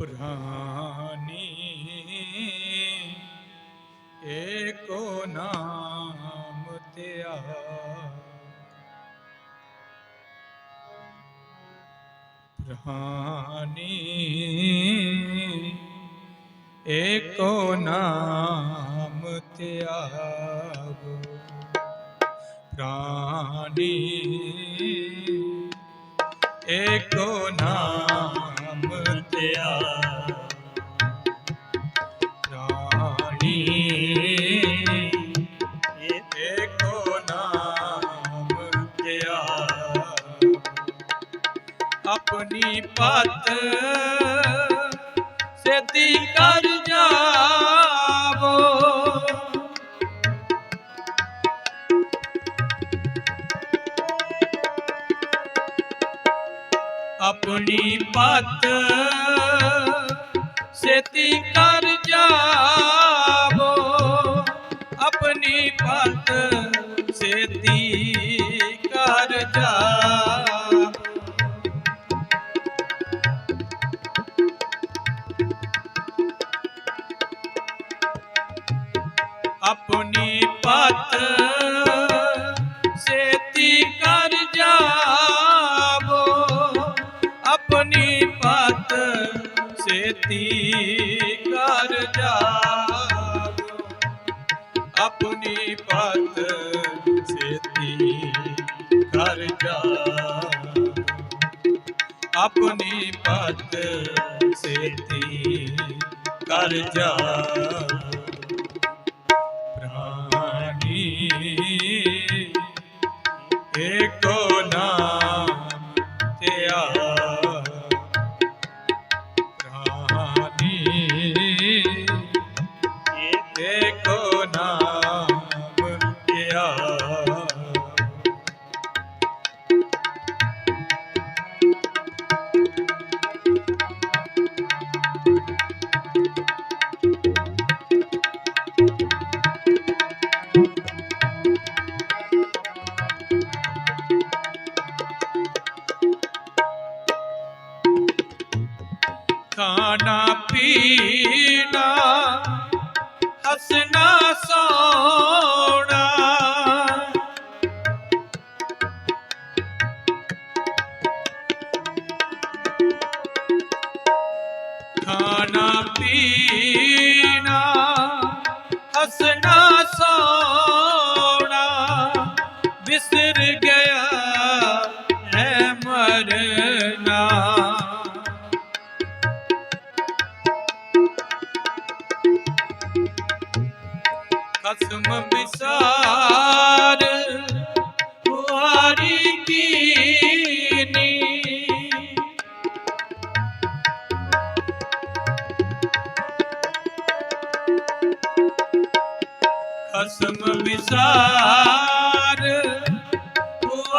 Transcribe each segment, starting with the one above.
ਪ੍ਰਾਨੀ ਏਕੋ ਨਾਮ ਧਿਆ ਪ੍ਰਾਨੀ ਏਕੋ ਨਾਮ ਧਿਆਵੋ ਪ੍ਰਾਨੀ ਏਕੋ ਨਾਮ ਧਿਆਵੋ ਨਾਮ ਧਿਆਵੋ ਆਪਣੀ ਪਤ ਸੇਤੀ ਕਰ ਜਾਵੋ। ਆਪਣੀ ਪਤ ਸੇਤੀ ਕਰ ਜਾਵੋ। ਆਪਣੀ ਪਤ ਸੇਤੀ ਕਰ ਜਾਵੋ। ਆਪਣੀ ਪਤ ਆਪਣੀ ਪਤ ਸੇਤੀ ਕਰ ਜਾ।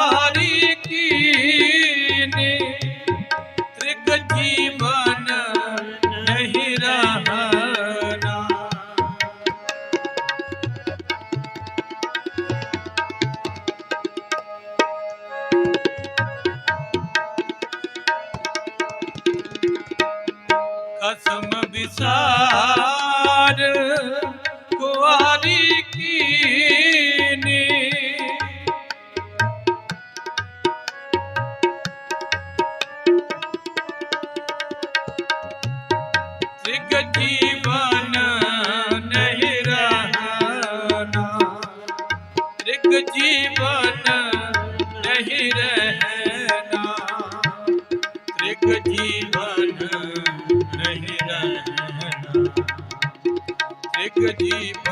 পারি কি ਜੀਵਨ ਨਹੀਂ ਰਹਿਣਾ। ਤ੍ਰਿਗ ਜੀਵਨ ਨਹੀਂ ਰਹਿਣਾ। ਤ੍ਰਿਗ ਜੀਵਨ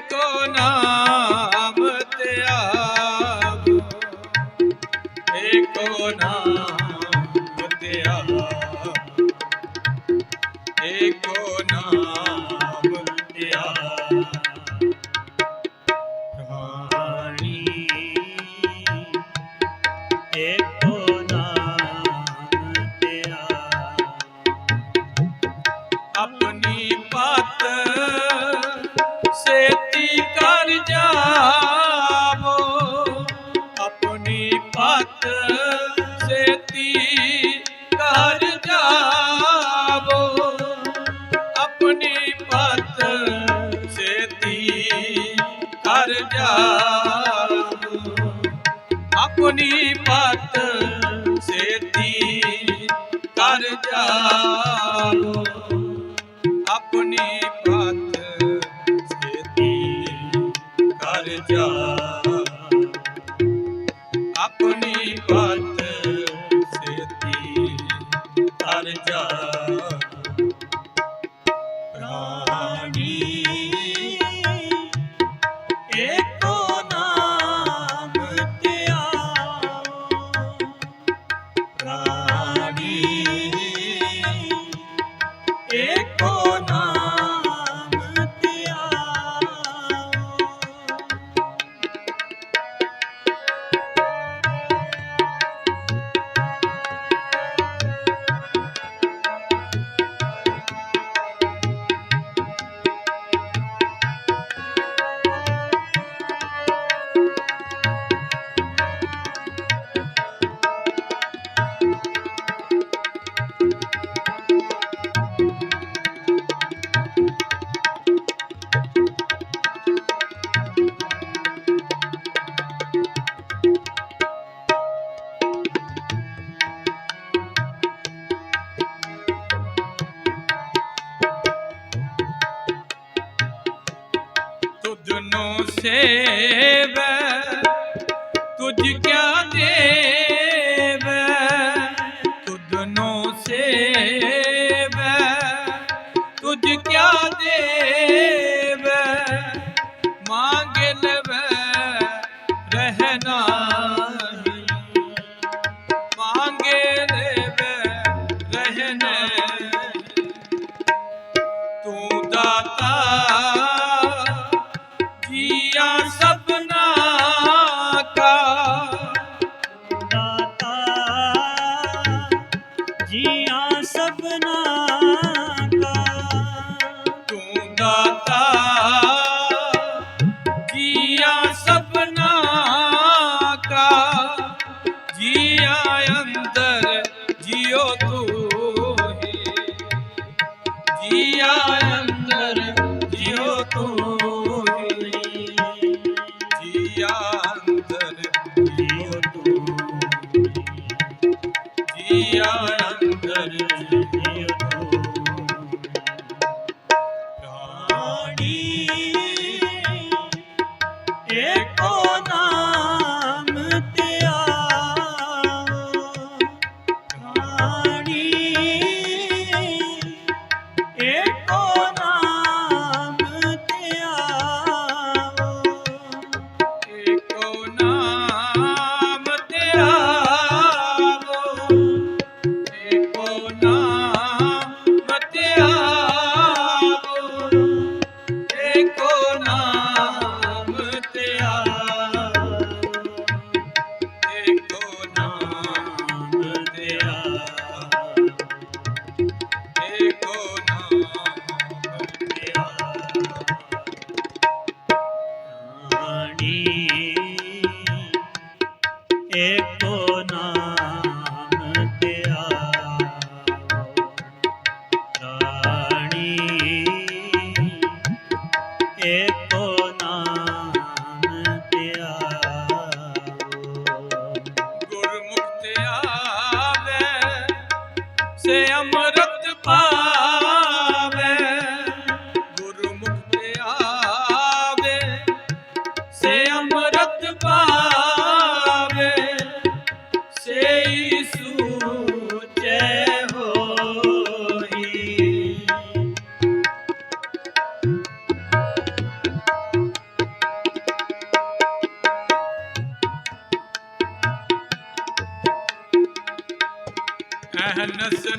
Go. ਚੜਾਈ ਕਰ ਜਾਵੋ। ਆਪਣੀ ਪਤ আপনি ਮਨੋ ਸੇਵੈ ਕਿਆ ਦੇਵੈ ਤੁਧਨੋ ਸੇਵੈ ਤੁਝ ਕਿਆ ਦੇਵੈ ਮੰਗ ਲਵੈ ਰਹਿਣਾ ਤੂੰ ਦਾਤਾ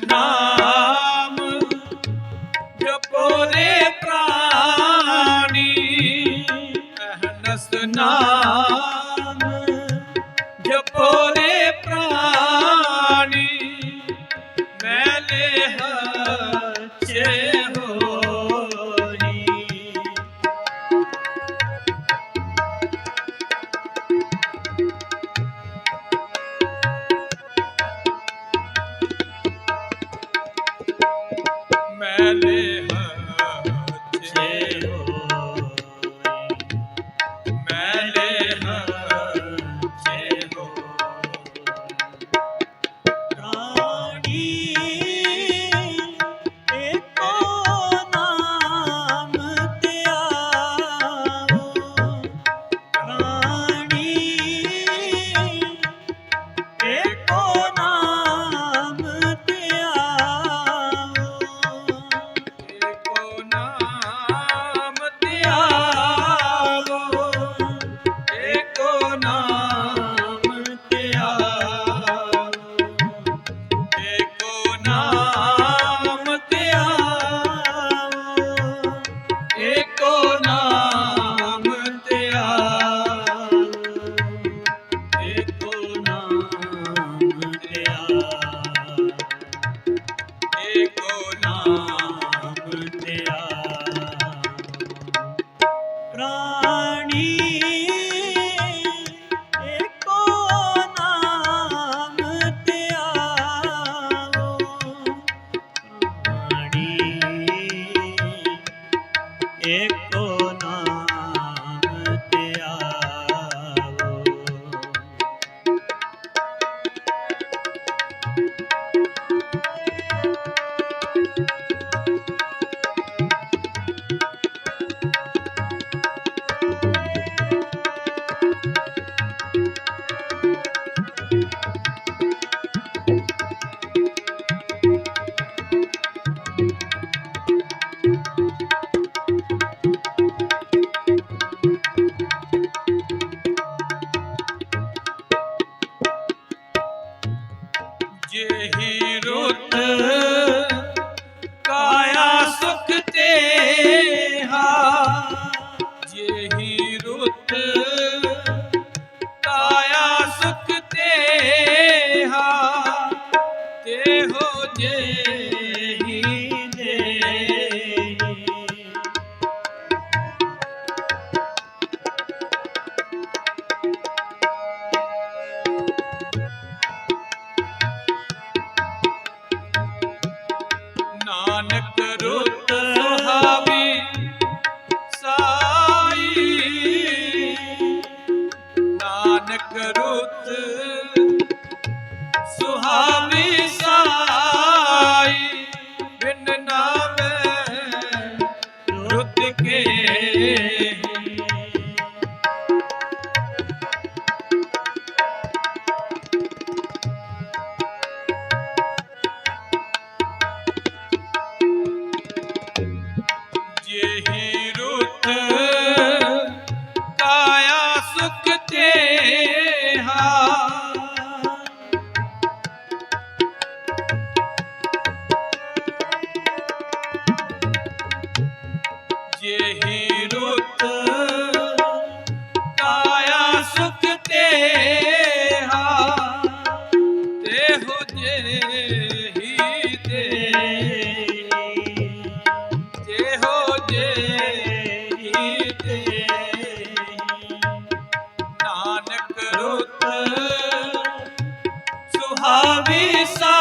Ah. विसा